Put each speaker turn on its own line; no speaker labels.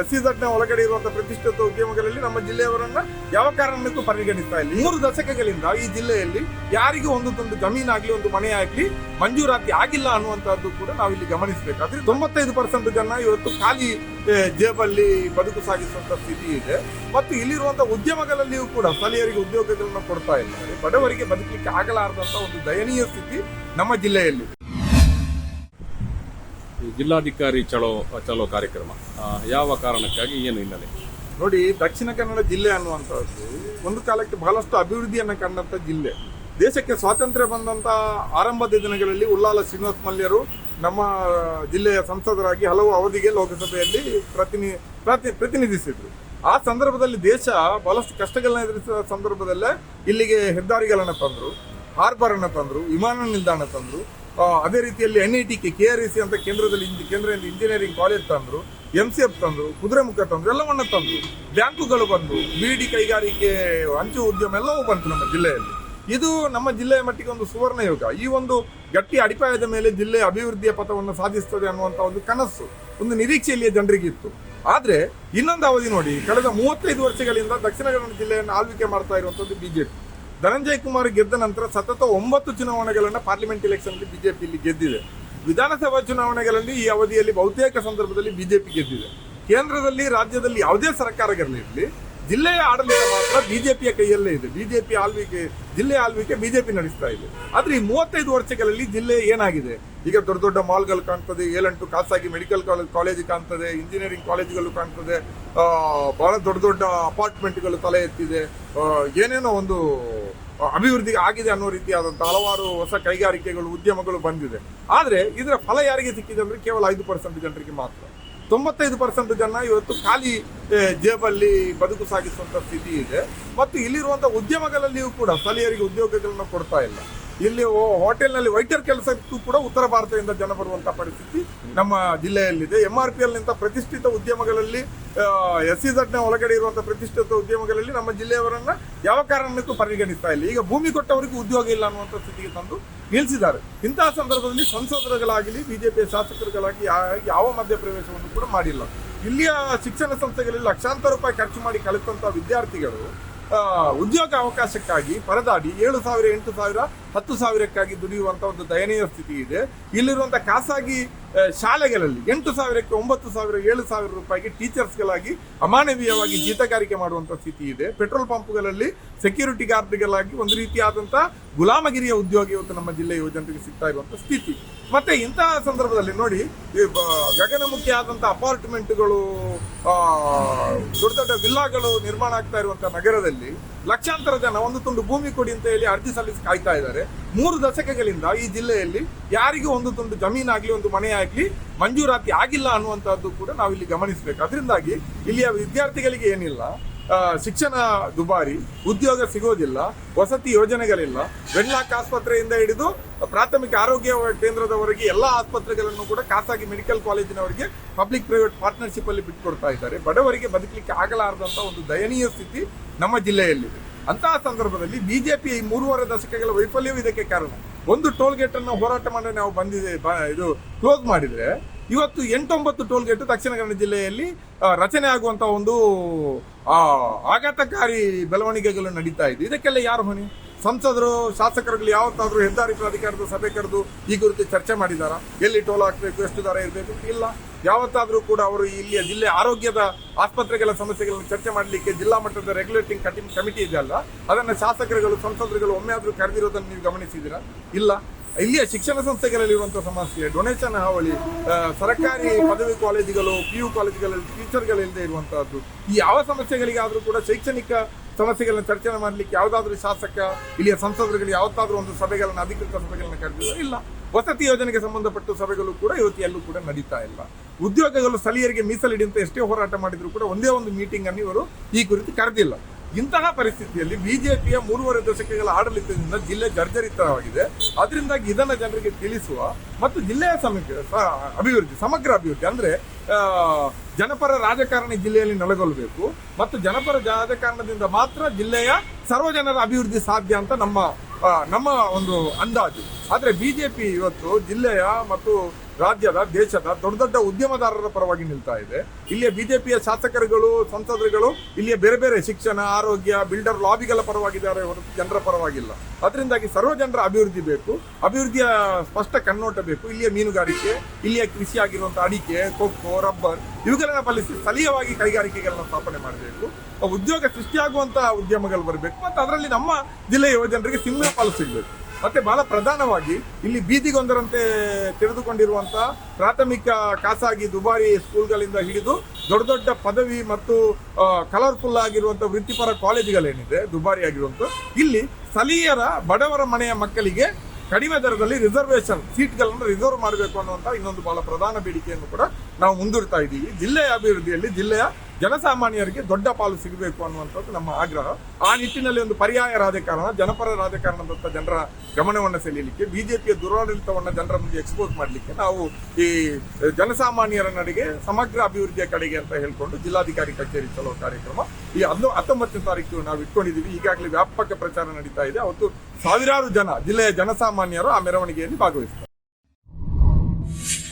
S C ಒಳಗಡೆ ಇರುವಂತಹ ಪ್ರತಿಷ್ಠಿತ ಉದ್ಯಮಗಳಲ್ಲಿ ನಮ್ಮ ಜಿಲ್ಲೆಯವರನ್ನ ಯಾವ ಕಾರಣಕ್ಕೂ ಪರಿಗಣಿಸ್ತಾ ಇಲ್ಲ. ಮೂರು ದಶಕಗಳಿಂದ ಈ ಜಿಲ್ಲೆಯಲ್ಲಿ ಯಾರಿಗೂ ಒಂದೊಂದು ಜಮೀನಾಗ್ಲಿ ಒಂದು ಮನೆ ಆಗ್ಲಿ ಮಂಜೂರಾತಿ ಆಗಿಲ್ಲ ಅನ್ನುವಂತಹದ್ದು ಕೂಡ ನಾವು ಇಲ್ಲಿ ಗಮನಿಸಬೇಕಾದ್ರೆ ತೊಂಬತ್ತೈದು ಪರ್ಸೆಂಟ್ ಜನ ಇವತ್ತು ಖಾಲಿ ಜೇಬಲ್ಲಿ ಬದುಕು ಸಾಗಿಸುವಂತ ಸ್ಥಿತಿ ಇದೆ. ಮತ್ತು ಇಲ್ಲಿರುವಂತಹ ಉದ್ಯಮಗಳಲ್ಲಿಯೂ ಕೂಡ ಸ್ಥಳೀಯರಿಗೆ ಉದ್ಯೋಗಗಳನ್ನು ಕೊಡ್ತಾ ಇದ್ದಾರೆ. ಬಡವರಿಗೆ ಬದುಕಲಿಕ್ಕೆ ಆಗಲಾರದಂತ ಒಂದು ದಯನೀಯ ಸ್ಥಿತಿ ನಮ್ಮ ಜಿಲ್ಲೆಯಲ್ಲಿ.
ಜಿಲ್ಲಾಧಿಕಾರಿ ಚಲೋ ಚಲೋ ಕಾರ್ಯಕ್ರಮ. ಯಾವ ಕಾರಣಕ್ಕಾಗಿ ಏನು ಹಿನ್ನೆಲೆ
ನೋಡಿ, ದಕ್ಷಿಣ ಕನ್ನಡ ಜಿಲ್ಲೆ ಅನ್ನುವಂಥದ್ದು ಒಂದು ಕಾಲಕ್ಕೆ ಬಹಳಷ್ಟು ಅಭಿವೃದ್ಧಿಯನ್ನು ಕಂಡಂತ ಜಿಲ್ಲೆ. ದೇಶಕ್ಕೆ ಸ್ವಾತಂತ್ರ್ಯ ಬಂದಂತ ಆರಂಭದ ದಿನಗಳಲ್ಲಿ ಉಳ್ಳಾಲ ಶ್ರೀನಿವಾಸ ಮಲ್ಯರು ನಮ್ಮ ಜಿಲ್ಲೆಯ ಸಂಸದರಾಗಿ ಹಲವು ಅವಧಿಗೆ ಲೋಕಸಭೆಯಲ್ಲಿ ಪ್ರತಿನಿ, ಪ್ರತಿ- ಪ್ರತಿನಿಧಿಸಿದ್ರು. ಆ ಸಂದರ್ಭದಲ್ಲಿ ದೇಶ ಬಹಳಷ್ಟು ಕಷ್ಟಗಳನ್ನ ಎದುರಿಸಿದ ಸಂದರ್ಭದಲ್ಲೇ ಇಲ್ಲಿಗೆ ಹೆದ್ದಾರಿಗಳನ್ನು ತಂದರು ಹಾರ್ಬರ್ ಅನ್ನ ತಂದ್ರು, ವಿಮಾನ ನಿಲ್ದಾಣ ತಂದ್ರು. ಅದೇ ರೀತಿಯಲ್ಲಿ N I T K K R E C ಅಂತ ಕೇಂದ್ರದಲ್ಲಿ ಕೇಂದ್ರದಲ್ಲಿ ಕೇಂದ್ರ ಇಂಜಿನಿಯರಿಂಗ್ ಕಾಲೇಜ್ ತಂದರು ಎಂ ಸಿ ಎಫ್ ತಂದರು, ಕುದುರೆಮುಖ ತಂದರು, ಎಲ್ಲವನ್ನ ತಂದರು. ಬ್ಯಾಂಕುಗಳು ಬಂದು ಬೀಡಿ ಕೈಗಾರಿಕೆ, ಅಂಚು ಉದ್ಯಮ ಎಲ್ಲವೂ ಬಂತು ನಮ್ಮ ಜಿಲ್ಲೆಯಲ್ಲಿ. ಇದು ನಮ್ಮ ಜಿಲ್ಲೆಯ ಮಟ್ಟಿಗೆ ಒಂದು ಸುವರ್ಣ ಯುಗ ಈ ಒಂದು ಗಟ್ಟಿ ಅಡಿಪಾಯದ ಮೇಲೆ ಜಿಲ್ಲೆ ಅಭಿವೃದ್ಧಿಯ ಪಥವನ್ನು ಸಾಧಿಸ್ತದೆ ಅನ್ನುವಂತ ಒಂದು ಕನಸು, ಒಂದು ನಿರೀಕ್ಷೆಯಲ್ಲಿಯ ಜನರಿಗೆ ಇತ್ತು ಆದ್ರೆ ಇನ್ನೊಂದು ಅವಧಿ ನೋಡಿ, ಕಳೆದ ಮೂವತ್ತೈದು ವರ್ಷಗಳಿಂದ ದಕ್ಷಿಣ ಕನ್ನಡ ಜಿಲ್ಲೆಯನ್ನು ಆಳ್ವಿಕೆ ಮಾಡ್ತಾ ಇರುವಂತದ್ದು ಬಿಜೆಪಿ ಧನಂಜಯ ಕುಮಾರ್ ಗೆದ್ದ ನಂತರ ಸತತ ಒಂಬತ್ತು ಚುನಾವಣೆಗಳನ್ನು ಪಾರ್ಲಿಮೆಂಟ್ ಎಲೆಕ್ಷನ್ ಬಿಜೆಪಿ ಇಲ್ಲಿ ಗೆದ್ದಿದೆ. ವಿಧಾನಸಭಾ ಚುನಾವಣೆಗಳಲ್ಲಿ ಈ ಅವಧಿಯಲ್ಲಿ ಬಹುತೇಕ ಸಂದರ್ಭದಲ್ಲಿ ಬಿಜೆಪಿ ಗೆದ್ದಿದೆ. ಕೇಂದ್ರದಲ್ಲಿ, ರಾಜ್ಯದಲ್ಲಿ ಯಾವುದೇ ಸರ್ಕಾರಗಳಿರಲಿ, ಜಿಲ್ಲೆಯ ಆಡಳಿತ ಮಾತ್ರ ಬಿಜೆಪಿಯ ಕೈಯಲ್ಲೇ ಇದೆ. ಬಿಜೆಪಿ ಆಳ್ವಿಕೆ ಜಿಲ್ಲೆಯ ಆಳ್ವಿಕೆ ಬಿಜೆಪಿ ನಡೆಸ್ತಾ ಇದೆ. ಆದ್ರೆ ಈ ಮೂವತ್ತೈದು ವರ್ಷಗಳಲ್ಲಿ ಜಿಲ್ಲೆ ಏನಾಗಿದೆ? ಈಗ ದೊಡ್ಡ ದೊಡ್ಡ ಮಾಲ್ಗಳು ಕಾಣ್ತದೆ, ಏಳೆಂಟು ಖಾಸಗಿ ಮೆಡಿಕಲ್ ಕಾಲೇಜ್ ಕಾಣ್ತದೆ ಇಂಜಿನಿಯರಿಂಗ್ ಕಾಲೇಜುಗಳು ಕಾಣ್ತದೆ ಬಹಳ ದೊಡ್ಡ ದೊಡ್ಡ ಅಪಾರ್ಟ್ಮೆಂಟ್ಗಳು ತಲೆ ಎತ್ತಿದೆ. ಏನೇನೋ ಒಂದು ಅಭಿವೃದ್ಧಿ ಆಗಿದೆ ಅನ್ನೋ ರೀತಿಯಾದಂತಹ ಹಲವಾರು ಹೊಸ ಕೈಗಾರಿಕೆಗಳು, ಉದ್ಯಮಗಳು ಬಂದಿದೆ. ಆದರೆ ಇದರ ಫಲ ಯಾರಿಗೆ ಸಿಕ್ಕಿದೆ ಅಂದ್ರೆ ಕೇವಲ ಐದು ಪರ್ಸೆಂಟ್ ಜನರಿಗೆ ಮಾತ್ರ. ತೊಂಬತ್ತೈದು ಪರ್ಸೆಂಟ್ ಜನ ಇವತ್ತು ಖಾಲಿ ಜೇಬಲ್ಲಿ ಬದುಕು ಸಾಗಿಸುವಂಥ ಸ್ಥಿತಿ ಇದೆ. ಮತ್ತು ಇಲ್ಲಿರುವಂಥ ಉದ್ಯಮಗಳಲ್ಲಿಯೂ ಕೂಡ ಸ್ಥಳೀಯರಿಗೆ ಉದ್ಯೋಗಗಳನ್ನು ಕೊಡ್ತಾ ಇಲ್ಲ. ಇಲ್ಲಿ ಹೋಟೆಲ್ನಲ್ಲಿ ವೈಟರ್ ಕೆಲಸಕ್ಕೂ ಕೂಡ ಉತ್ತರ ಭಾರತದಿಂದ ಜನ ಬರುವಂತಹ ಪರಿಸ್ಥಿತಿ ನಮ್ಮ ಜಿಲ್ಲೆಯಲ್ಲಿದೆ. ಎಂ ಆರ್ ಪಿ ಎಲ್ ನಿಂತ ಪ್ರತಿಷ್ಠಿತ ಉದ್ಯಮಗಳಲ್ಲಿ ಎಸ್ ಸಿ ನ ಒಳಗಡೆ ಇರುವಂತಹ ಪ್ರತಿಷ್ಠಿತ ಉದ್ಯಮಗಳಲ್ಲಿ ನಮ್ಮ ಜಿಲ್ಲೆಯವರನ್ನ ಯಾವ ಕಾರಣಕ್ಕೂ ಪರಿಗಣಿಸ್ತಾ ಇಲ್ಲ. ಈಗ ಭೂಮಿ ಕೊಟ್ಟವರಿಗೂ ಉದ್ಯೋಗ ಇಲ್ಲ ಅನ್ನುವಂಥ ಸ್ಥಿತಿಗೆ ತಂದು ನಿಲ್ಲಿಸಿದ್ದಾರೆ ಇಂತಹ ಸಂದರ್ಭದಲ್ಲಿ ಸಂಸದರುಗಳಾಗಲಿ ಬಿಜೆಪಿಯ ಶಾಸಕರುಗಳಾಗಿ ಯಾವ ಮಧ್ಯಪ್ರವೇಶವನ್ನು ಕೂಡ ಮಾಡಿಲ್ಲ. ಇಲ್ಲಿಯ ಶಿಕ್ಷಣ ಸಂಸ್ಥೆಗಳಲ್ಲಿ ಲಕ್ಷಾಂತರ ರೂಪಾಯಿ ಖರ್ಚು ಮಾಡಿ ಕಲಿತಂತಹ ವಿದ್ಯಾರ್ಥಿಗಳು ಉದ್ಯೋಗ ಅವಕಾಶಕ್ಕಾಗಿ ಪರದಾಡಿ ಏಳು ಸಾವಿರ, ಎಂಟು ಸಾವಿರ ಹತ್ತು ಸಾವಿರಕ್ಕಾಗಿ ದುಡಿಯುವಂಥ ಒಂದು ದಯನೀಯ ಸ್ಥಿತಿ ಇದೆ. ಇಲ್ಲಿರುವಂಥ ಖಾಸಗಿ ಶಾಲೆಗಳಲ್ಲಿ ಎಂಟು ಸಾವಿರಕ್ಕೆ ಒಂಬತ್ತು ಸಾವಿರ, ಏಳು ಸಾವಿರ ರೂಪಾಯಿಗೆ ಟೀಚರ್ಸ್ಗಳಾಗಿ ಅಮಾನವೀಯವಾಗಿ ಜೀತಗಾರಿಕೆ ಮಾಡುವಂಥ ಸ್ಥಿತಿ ಇದೆ. ಪೆಟ್ರೋಲ್ ಪಂಪ್ಗಳಲ್ಲಿ ಸೆಕ್ಯೂರಿಟಿ ಗಾರ್ಡ್ಗಳಾಗಿ ಒಂದು ರೀತಿಯಾದಂಥ ಗುಲಾಮಗಿರಿಯ ಉದ್ಯೋಗ ಇವತ್ತು ನಮ್ಮ ಜಿಲ್ಲೆಯ ಯುವಜನರಿಗೆ ಸಿಗ್ತಾ ಇರುವಂಥ ಸ್ಥಿತಿ. ಮತ್ತೆ ಇಂತಹ ಸಂದರ್ಭದಲ್ಲಿ ನೋಡಿ ಗಗನಮುಖಿ ಆದಂಥ ಅಪಾರ್ಟ್ಮೆಂಟ್ಗಳು ದೊಡ್ಡ ದೊಡ್ಡ ವಿಲ್ಲಾಗಳು ನಿರ್ಮಾಣ ಆಗ್ತಾ ಇರುವಂಥ ನಗರದಲ್ಲಿ ಲಕ್ಷಾಂತರ ಜನ ಒಂದು ತುಂಡು ಭೂಮಿ ಕೊಡಿ ಅಂತ ಹೇಳಿ ಅರ್ಜಿ ಸಲ್ಲಿಸಿ ಕಾಯ್ತಾ ಇದ್ದಾರೆ. ಮೂರು ದಶಕಗಳಿಂದ ಈ ಜಿಲ್ಲೆಯಲ್ಲಿ ಯಾರಿಗೂ ಒಂದು ತುಂಡು ಜಮೀನಾಗ್ಲಿ ಒಂದು ಮನೆ ಆಗ್ಲಿ ಮಂಜೂರಾತಿ ಆಗಿಲ್ಲ ಅನ್ನುವಂತಹದ್ದು ಕೂಡ ನಾವು ಇಲ್ಲಿ ಗಮನಿಸಬೇಕು. ಅದರಿಂದಾಗಿ ಇಲ್ಲಿಯ ವಿದ್ಯಾರ್ಥಿಗಳಿಗೆ ಏನಿಲ್ಲ ಶಿಕ್ಷಣ ದುಬಾರಿ, ಉದ್ಯೋಗ ಸಿಗೋದಿಲ್ಲ, ವಸತಿ ಯೋಜನೆಗಳಿಲ್ಲ. ವೆನ್ಲಾಕ್ ಆಸ್ಪತ್ರೆಯಿಂದ ಹಿಡಿದು ಪ್ರಾಥಮಿಕ ಆರೋಗ್ಯ ಕೇಂದ್ರದವರೆಗೆ ಎಲ್ಲಾ ಆಸ್ಪತ್ರೆಗಳನ್ನು ಕೂಡ ಖಾಸಗಿ ಮೆಡಿಕಲ್ ಕಾಲೇಜಿನವರಿಗೆ ಪಬ್ಲಿಕ್ ಪ್ರೈವೇಟ್ ಪಾರ್ಟ್ನರ್ಶಿಪ್ ಅಲ್ಲಿ ಬಿಟ್ಕೊಡ್ತಾ ಇದ್ದಾರೆ. ಬಡವರಿಗೆ ಬದುಕಲಿಕ್ಕೆ ಆಗಲಾರದಂತ ಒಂದು ದಯನೀಯ ಸ್ಥಿತಿ ನಮ್ಮ ಜಿಲ್ಲೆಯಲ್ಲಿದೆ ಅಂತಹ ಸಂದರ್ಭದಲ್ಲಿ ಬಿಜೆಪಿ ಈ ಮೂರುವರೆ ದಶಕಗಳ ವೈಫಲ್ಯವೂ ಇದಕ್ಕೆ ಕಾರಣ. ಒಂದು ಟೋಲ್ ಗೇಟ್ ಅನ್ನು ಹೋರಾಟ ಮಾಡಿ ನಾವು ಬಂದಿದೆ ಇದು ಕ್ಲೋಸ್ ಮಾಡಿದ್ರೆ ಇವತ್ತು ಎಂಟೊಂಬತ್ತು ಟೋಲ್ ಗೇಟ್ ದಕ್ಷಿಣ ಕನ್ನಡ ಜಿಲ್ಲೆಯಲ್ಲಿ ರಚನೆ ಆಗುವಂತ ಒಂದು ಆಘಾತಕಾರಿ ಬೆಳವಣಿಗೆಗಳು ನಡೀತಾ ಇದೆ. ಇದಕ್ಕೆಲ್ಲ ಯಾರು ಹೊಣೆ? ಸಂಸದರು, ಶಾಸಕರುಗಳು ಯಾವತ್ತಾದರೂ ಹೆದ್ದಾರಿ ಪ್ರಾಧಿಕಾರದ ಸಭೆ ಕರೆದು ಈ ಕುರಿತು ಚರ್ಚೆ ಮಾಡಿದಾರಾ? ಎಲ್ಲಿ ಟೋಲ್ ಹಾಕಬೇಕು, ಎಷ್ಟು ದರ ಇರಬೇಕು? ಇಲ್ಲ. ಯಾವತ್ತಾದ್ರೂ ಕೂಡ ಅವರು ಇಲ್ಲಿಯ ಜಿಲ್ಲೆ ಆರೋಗ್ಯದ ಆಸ್ಪತ್ರೆಗಳ ಸಮಸ್ಯೆಗಳನ್ನು ಚರ್ಚೆ ಮಾಡಲಿಕ್ಕೆ ಜಿಲ್ಲಾ ಮಟ್ಟದ ರೆಗ್ಯುಲೇಟಿಂಗ್ ಕಮಿಟಿ ಇದೆ ಅಲ್ಲ? ಅದನ್ನ ಶಾಸಕರುಗಳು, ಸಂಸದರುಗಳು ಒಮ್ಮೆ ಆದ್ರೂ ಕರೆದಿರೋದನ್ನು ನೀವು ಗಮನಿಸಿದ್ದೀರಾ ಇಲ್ಲ. ಇಲ್ಲಿಯ ಶಿಕ್ಷಣ ಸಂಸ್ಥೆಗಳಲ್ಲಿರುವಂತಹ ಸಮಸ್ಯೆ ಡೊನೇಷನ್ ಹಾವಳಿ ಸರ್ಕಾರಿ ಪದವಿ ಕಾಲೇಜುಗಳು ಪಿ ಯು ಕಾಲೇಜುಗಳಲ್ಲಿ ಟೀಚರ್ಗಳಿಲ್ಲದೆ ಇರುವಂತಹದ್ದು, ಈ ಯಾವ ಸಮಸ್ಯೆಗಳಿಗಾದರೂ ಕೂಡ ಶೈಕ್ಷಣಿಕ ಸಮಸ್ಯೆಗಳನ್ನ ಚರ್ಚೆ ಮಾಡಲಿಕ್ಕೆ ಯಾವುದಾದ್ರೂ ಶಾಸಕ, ಇಲ್ಲಿಯ ಸಂಸದರುಗಳು ಯಾವತ್ತಾದ್ರೂ ಒಂದು ಸಭೆಗಳನ್ನು, ಅಧಿಕೃತ ಸಭೆಗಳನ್ನು ಕರೆದಿಲ್ಲ ಇಲ್ಲ. ವಸತಿ ಯೋಜನೆಗೆ ಸಂಬಂಧಪಟ್ಟ ಸಭೆಗಳು ಕೂಡ ಯುವತಿಯಲ್ಲೂ ಕೂಡ ನಡೀತಾ ಇಲ್ಲ. ಉದ್ಯೋಗಗಳು ಸ್ಥಳೀಯರಿಗೆ ಮೀಸಲಿಡಿ ಅಂತ ಎಷ್ಟೇ ಹೋರಾಟ ಮಾಡಿದ್ರು ಕೂಡ ಒಂದೇ ಒಂದು ಮೀಟಿಂಗ್ ಅನ್ನು ಇವರು ಈ ಕುರಿತು ಕರೆದಿಲ್ಲ. ಇಂತಹ ಪರಿಸ್ಥಿತಿಯಲ್ಲಿ ಬಿಜೆಪಿಯ ಮೂರುವರೆ ದಶಕಗಳ ಆಡಳಿತದಿಂದ ಜಿಲ್ಲೆ ಜರ್ಜರಿತವಾಗಿದೆ. ಅದರಿಂದಾಗಿ ಇದನ್ನ ಜನರಿಗೆ ತಿಳಿಸುವ ಮತ್ತು ಜಿಲ್ಲೆಯ ಸಮಗ್ರ ಅಭಿವೃದ್ಧಿ ಸಮಗ್ರ ಅಭಿವೃದ್ಧಿ ಅಂದ್ರೆ ಜನಪರ ರಾಜಕಾರಣಿ ಜಿಲ್ಲೆಯಲ್ಲಿ ನೆಲೆಗೊಳ್ಳಬೇಕು ಮತ್ತು ಜನಪರ ರಾಜಕಾರಣದಿಂದ ಮಾತ್ರ ಜಿಲ್ಲೆಯ ಸರ್ವ ಜನರ ಅಭಿವೃದ್ಧಿ ಸಾಧ್ಯ ಅಂತ ನಮ್ಮ ನಮ್ಮ ಒಂದು ಅಂದಾಜು. ಆದರೆ ಬಿಜೆಪಿ ಇವತ್ತು ಜಿಲ್ಲೆಯ ಮತ್ತು ರಾಜ್ಯದ ದೇಶದ ದೊಡ್ಡ ದೊಡ್ಡ ಉದ್ಯಮದಾರರ ಪರವಾಗಿ ನಿಲ್ತಾ ಇದೆ. ಇಲ್ಲಿಯ ಬಿಜೆಪಿಯ ಶಾಸಕರುಗಳು, ಸಂಸದರುಗಳು, ಇಲ್ಲಿಯ ಬೇರೆ ಬೇರೆ ಶಿಕ್ಷಣ, ಆರೋಗ್ಯ, ಬಿಲ್ಡರ್ ಲಾಬಿಗಳ ಪರವಾಗಿದ್ದಾರೆ ಜನರ ಪರವಾಗಿಲ್ಲ. ಅದರಿಂದಾಗಿ ಸರ್ವ ಜನರ ಅಭಿವೃದ್ಧಿ ಬೇಕು. ಅಭಿವೃದ್ಧಿಯ ಸ್ಪಷ್ಟ ಕಣ್ಣೋಟ ಬೇಕು. ಇಲ್ಲಿಯ ಮೀನುಗಾರಿಕೆ, ಇಲ್ಲಿಯ ಕೃಷಿ ಆಗಿರುವಂತಹ ಅಡಿಕೆ, ಕೊಕ್ಕೋ, ರಬ್ಬರ್, ಇವುಗಳನ್ನ ಪಾಲಿಸಿ ಸ್ಥಳೀಯವಾಗಿ ಕೈಗಾರಿಕೆಗಳನ್ನ ಸ್ಥಾಪನೆ ಮಾಡಬೇಕು. ಉದ್ಯೋಗ ಸೃಷ್ಟಿಯಾಗುವಂತಹ ಉದ್ಯಮಗಳು ಬರಬೇಕು. ಮತ್ತು ಅದರಲ್ಲಿ ನಮ್ಮ ಜಿಲ್ಲೆಯ ಯುವಜನರಿಗೆ ಸಿಂಹ ಪಾಲು ಸಿಗಬೇಕು ಮತ್ತೆ ಬಹಳ ಪ್ರಧಾನವಾಗಿ ಇಲ್ಲಿ ಬೀದಿಗೊಂದರಂತೆ ತೆರೆದುಕೊಂಡಿರುವಂತಹ ಪ್ರಾಥಮಿಕ ಖಾಸಗಿ ದುಬಾರಿ ಸ್ಕೂಲ್ಗಳಿಂದ ಹಿಡಿದು ದೊಡ್ಡ ದೊಡ್ಡ ಪದವಿ ಮತ್ತು ಕಲರ್ಫುಲ್ ಆಗಿರುವಂತಹ ವೃತ್ತಿಪರ ಕಾಲೇಜುಗಳೇನಿದೆ, ದುಬಾರಿ ಆಗಿರುವಂತ ಇಲ್ಲಿ ಸ್ಥಳೀಯರ ಬಡವರ ಮನೆಯ ಮಕ್ಕಳಿಗೆ ಕಡಿಮೆ ದರದಲ್ಲಿ ರಿಸರ್ವೇಶನ್ ಸೀಟ್ಗಳನ್ನು ರಿಸರ್ವ್ ಮಾಡಬೇಕು ಅನ್ನುವಂತ ಇನ್ನೊಂದು ಬಹಳ ಪ್ರಧಾನ ಬೇಡಿಕೆಯನ್ನು ಕೂಡ ನಾವು ಮುಂದೂಡ್ತಾ ಇದ್ದೀವಿ. ಜಿಲ್ಲೆಯ ಅಭಿವೃದ್ಧಿಯಲ್ಲಿ ಜಿಲ್ಲೆಯ ಜನಸಾಮಾನ್ಯರಿಗೆ ದೊಡ್ಡ ಪಾಲು ಸಿಗಬೇಕು ಅನ್ನುವಂಥದ್ದು ನಮ್ಮ ಆಗ್ರಹ. ಆ ನಿಟ್ಟಿನಲ್ಲಿ ಒಂದು ಪರ್ಯಾಯ ರಾಜಕಾರಣ, ಜನಪರ ರಾಜಕಾರಣದಂಥ ಜನರ ಗಮನವನ್ನು ಸೆಳೆಯಲಿಕ್ಕೆ, ಬಿಜೆಪಿಯ ದುರಾಡಳಿತವನ್ನು ಜನರ ಮುಂದೆ ಎಕ್ಸ್ಪೋಸ್ ಮಾಡಲಿಕ್ಕೆ ನಾವು ಈ ಜನಸಾಮಾನ್ಯರ ನಡೆಗೆ, ಸಮಗ್ರ ಅಭಿವೃದ್ಧಿಯ ಕಡೆಗೆ ಅಂತ ಹೇಳ್ಕೊಂಡು ಜಿಲ್ಲಾಧಿಕಾರಿ ಕಚೇರಿ ಚಲೋ ಕಾರ್ಯಕ್ರಮ. ಈ ಹನ್ನೊ ಹತ್ತೊಂಬತ್ತನೇ ತಾರೀಕು ನಾವು ಇಟ್ಕೊಂಡಿದ್ದೀವಿ. ಈಗಾಗಲೇ ವ್ಯಾಪಕ ಪ್ರಚಾರ ನಡೀತಾ ಇದೆ. ಅವತ್ತು ಸಾವಿರಾರು ಜನ ಜಿಲ್ಲೆಯ ಜನಸಾಮಾನ್ಯರು ಆ ಮೆರವಣಿಗೆಯಲ್ಲಿ ಭಾಗವಹಿಸ್ತಾರೆ.